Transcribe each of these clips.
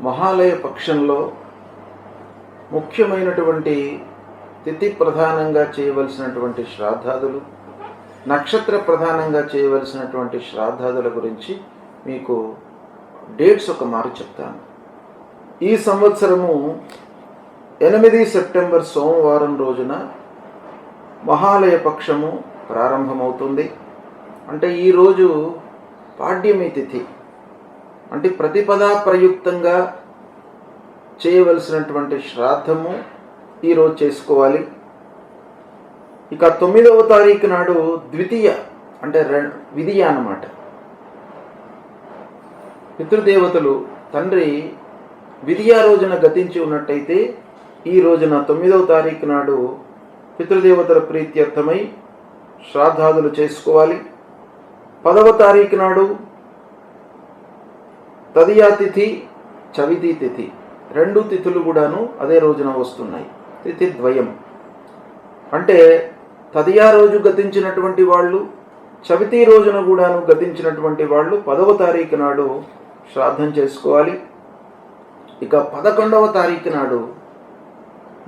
మహాలయ పక్షంలో ముఖ్యమైనటువంటి తిథి ప్రధానంగా చేయవలసినటువంటి శ్రాద్ధాదులు నక్షత్ర ప్రధానంగా చేయవలసినటువంటి శ్రాద్ధాదుల గురించి మీకు డేట్స్ ఒక మారు చెప్తాను. ఈ సంవత్సరము ఎనిమిది సెప్టెంబర్ సోమవారం రోజున మహాలయ పక్షము ప్రారంభమవుతుంది. అంటే ఈరోజు పాడ్యమి తిథి. అంటే ప్రతిపదా ప్రయుక్తంగా చేయవలసినటువంటి శ్రాద్ధము ఈరోజు చేసుకోవాలి. ఇక తొమ్మిదవ తారీఖు నాడు ద్వితీయ అంటే రె విధియ అన్నమాట. పితృదేవతలు తండ్రి విధియ రోజున గతించి ఉన్నట్టయితే ఈ రోజున తొమ్మిదవ తారీఖు నాడు పితృదేవతల ప్రీత్యర్థమై శ్రాద్ధాదులు చేసుకోవాలి. పదవ తారీఖు నాడు తదియా తిథి చవితి తిథి. రెండు తిథులు కూడాను అదే రోజున వస్తున్నాయి. తిథి ద్వయం అంటే తదియా రోజు గతించినటువంటి వాళ్ళు చవితి రోజున కూడాను గతించినటువంటి వాళ్ళు పదవ తారీఖు నాడు శ్రాద్ధం చేసుకోవాలి. ఇక పదకొండవ తారీఖు నాడు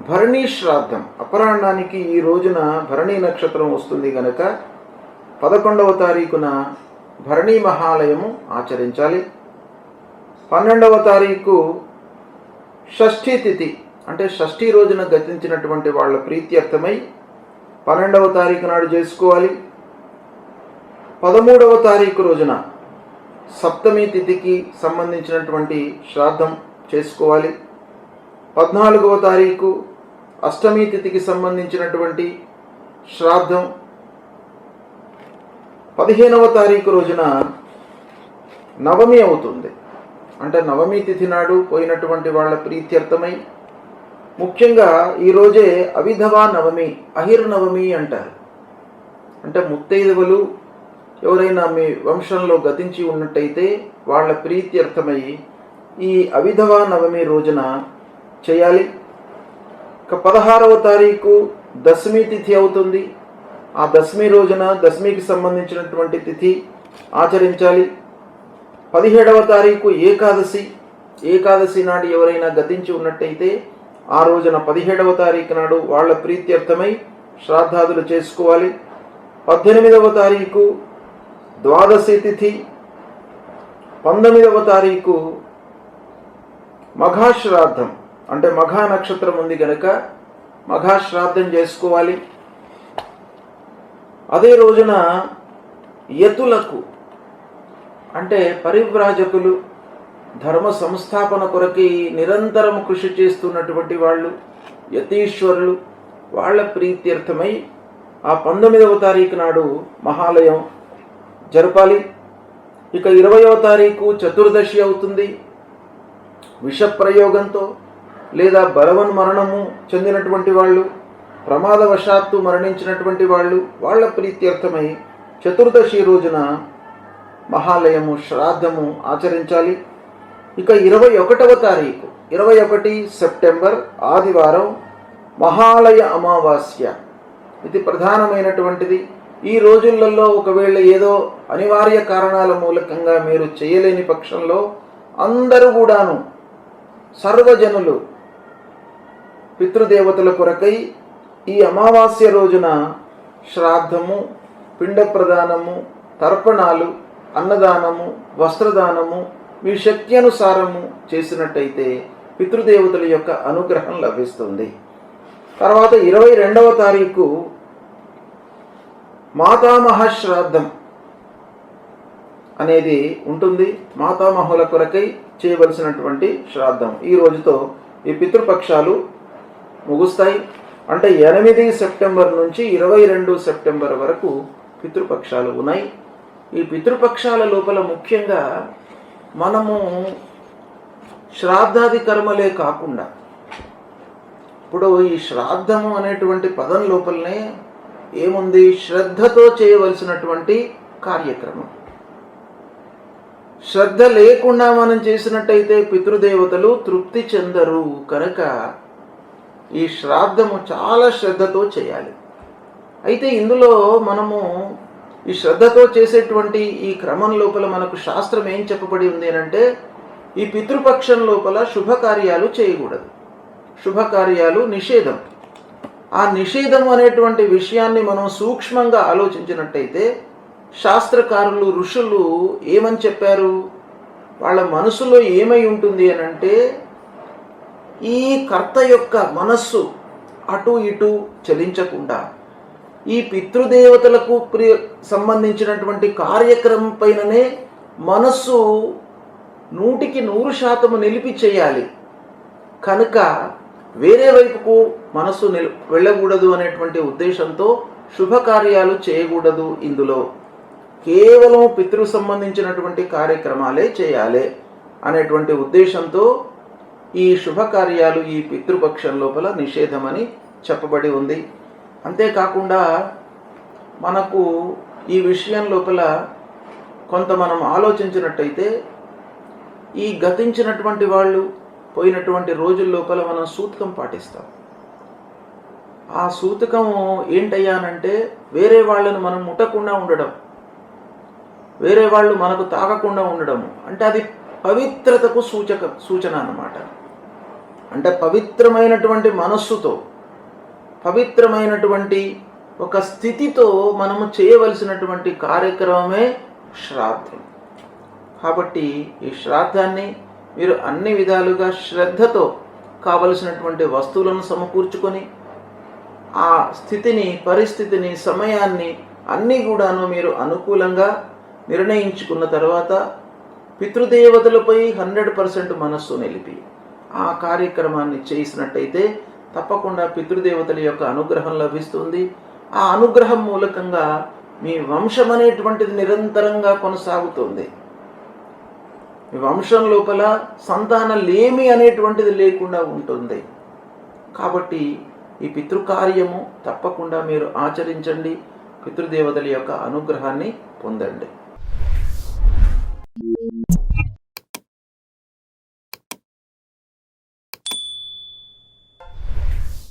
భరణీ శ్రాద్ధం. అపరాహ్నానికి ఈ రోజున భరణీ నక్షత్రం వస్తుంది గనక పదకొండవ తారీఖున భరణీ మహాలయము ఆచరించాలి. పన్నెండవ తారీఖు షష్ఠీ తిథి. అంటే షష్ఠీ రోజున గతించినటువంటి వాళ్ళ ప్రీత్యర్థమై పన్నెండవ తారీఖు నాడు చేసుకోవాలి. పదమూడవ తారీఖు రోజున సప్తమి తిథికి సంబంధించినటువంటి శ్రాద్ధం చేసుకోవాలి. పద్నాలుగవ తారీఖు అష్టమి తిథికి సంబంధించినటువంటి శ్రాద్ధం. పదిహేనవ తారీఖు రోజున నవమి అవుతుంది. అంటే నవమి తిథి నాడు పోయినటువంటి వాళ్ళ ప్రీత్యర్థమై ముఖ్యంగా ఈరోజే అవిధవా నవమి అహిర్ నవమి అంటారు. అంటే ముత్తైదవలు ఎవరైనా మీ వంశంలో గతించి ఉన్నట్టయితే వాళ్ళ ప్రీత్యర్థమై ఈ అవిధవా నవమి రోజున చేయాలి. ఇక పదహారవ తారీఖు దశమి తిథి అవుతుంది. ఆ దశమి రోజున దశమికి సంబంధించినటువంటి తిథి ఆచరించాలి. పదిహేడవ తారీఖు ఏకాదశి. ఏకాదశి నాడు ఎవరైనా గతించి ఉన్నట్టయితే ఆ రోజున పదిహేడవ తారీఖు నాడు వాళ్ళ ప్రీత్యర్థమై శ్రాద్ధాదులు చేసుకోవాలి. పద్దెనిమిదవ తారీఖు ద్వాదశి తిథి. పంతొమ్మిదవ తారీఖు మఘాశ్రాద్ధం. అంటే మఘా నక్షత్రం ఉంది కనుక మఘాశ్రాద్ధం చేసుకోవాలి. అదే రోజున యతులకు అంటే పరివ్రాజకులు ధర్మ సంస్థాపన కొరకి నిరంతరం కృషి చేస్తున్నటువంటి వాళ్ళు యతీశ్వరులు వాళ్ళ ప్రీత్యర్థమై ఆ పంతొమ్మిదవ తారీఖు నాడు మహాలయం జరపాలి. ఇక ఇరవయవ తారీఖు చతుర్దశి అవుతుంది. విషప్రయోగంతో లేదా బలవన్ మరణము చెందినటువంటి వాళ్ళు ప్రమాదవశాత్తు మరణించినటువంటి వాళ్ళు వాళ్ళ ప్రీత్యర్థమై చతుర్దశి రోజున మహాలయము శ్రాద్ధము ఆచరించాలి. ఇక ఇరవై ఒకటవ తారీఖు ఇరవై ఒకటి సెప్టెంబర్ ఆదివారం మహాలయ అమావాస్య. ఇది ప్రధానమైనటువంటిది. ఈ రోజులలో ఒకవేళ ఏదో అనివార్య కారణాల మూలకంగా మీరు చేయలేని పక్షంలో అందరూ కూడాను సర్వజనులు పితృదేవతల కొరకై ఈ అమావాస్య రోజున శ్రాద్ధము పిండ ప్రదానము తర్పణాలు అన్నదానము వస్త్రదానము మీ శక్తి అనుసారము చేసినట్టయితే పితృదేవతల యొక్క అనుగ్రహం లభిస్తుంది. తర్వాత ఇరవై రెండవ తారీఖు మాతామహ శ్రాద్ధం అనేది ఉంటుంది. మాతామహుల కొరకై చేయవలసినటువంటి శ్రాద్ధం. ఈ రోజుతో ఈ పితృపక్షాలు ముగుస్తాయి. అంటే ఎనిమిది సెప్టెంబర్ నుంచి ఇరవై రెండు సెప్టెంబర్ వరకు పితృపక్షాలు ఉన్నాయి. ఈ పితృపక్షాల లోపల ముఖ్యంగా మనము శ్రాద్ధాది కర్మలే కాకుండా ఇప్పుడు ఈ శ్రాద్ధము అనేటువంటి పదం లోపలనే ఏముంది? శ్రద్ధతో చేయవలసినటువంటి కార్యక్రమం. శ్రద్ధ లేకుండా మనం చేసినట్టయితే పితృదేవతలు తృప్తి చెందరు. కనుక ఈ శ్రాద్ధము చాలా శ్రద్ధతో చేయాలి. అయితే ఇందులో మనము ఈ శ్రద్ధతో చేసేటువంటి ఈ క్రమం లోపల మనకు శాస్త్రం ఏం చెప్పబడి ఉంది అని అంటే ఈ పితృపక్షం లోపల శుభకార్యాలు చేయకూడదు. శుభకార్యాలు నిషేధం. ఆ నిషేధం అనేటువంటి విషయాన్ని మనం సూక్ష్మంగా ఆలోచించినట్టయితే శాస్త్రకారులు ఋషులు ఏమని చెప్పారు? వాళ్ళ మనసులో ఏమై ఉంటుంది అని అంటే ఈ కర్త యొక్క మనస్సు అటు ఇటు చలించకుండా ఈ పితృదేవతలకు ప్రియ సంబంధించినటువంటి కార్యక్రమం పైననే మనస్సు నూటికి నూరు శాతము నిలిపి చేయాలి. కనుక వేరే వైపుకు మనస్సు నిల్ వెళ్ళకూడదు అనేటువంటి ఉద్దేశంతో శుభకార్యాలు చేయకూడదు ఇందులో. కేవలం పితృ సంబంధించినటువంటి కార్యక్రమాలే చేయాలి అనేటువంటి ఉద్దేశంతో ఈ శుభకార్యాలు ఈ పితృపక్షం లోపల నిషేధమని చెప్పబడి ఉంది. అంతేకాకుండా మనకు ఈ విషయం లోపల కొంత మనం ఆలోచించినట్టయితే ఈ గతించినటువంటి వాళ్ళు పోయినటువంటి రోజుల లోపల మనం సూతకం పాటిస్తాం. ఆ సూతకం ఏంటయ్యానంటే వేరే వాళ్ళను మనం ముట్టకుండా ఉండడం. వేరే వాళ్ళు మనకు తాగకుండా ఉండడము అంటే అది పవిత్రతకు సూచక సూచన అన్నమాట. అంటే పవిత్రమైనటువంటి మనస్సుతో పవిత్రమైనటువంటి ఒక స్థితితో మనము చేయవలసినటువంటి కార్యక్రమమే శ్రాద్ధం. కాబట్టి ఈ శ్రాద్ధాన్ని మీరు అన్ని విధాలుగా శ్రద్ధతో కావలసినటువంటి వస్తువులను సమకూర్చుకొని ఆ స్థితిని పరిస్థితిని సమయాన్ని అన్నీ కూడాను మీరు అనుకూలంగా నిర్ణయించుకున్న తర్వాత పితృదేవతలపై హండ్రెడ్ పర్సెంట్ మనస్సు నిలిపి ఆ కార్యక్రమాన్ని చేసినట్టయితే తప్పకుండా పితృదేవతల యొక్క అనుగ్రహం లభిస్తుంది. ఆ అనుగ్రహం మూలకంగా మీ వంశం అనేటువంటిది నిరంతరంగా కొనసాగుతుంది. మీ వంశం లోపల సంతాన లేమి అనేటువంటిది లేకుండా ఉంటుంది. కాబట్టి ఈ పితృకార్యము తప్పకుండా మీరు ఆచరించండి. పితృదేవతల యొక్క అనుగ్రహాన్ని పొందండి.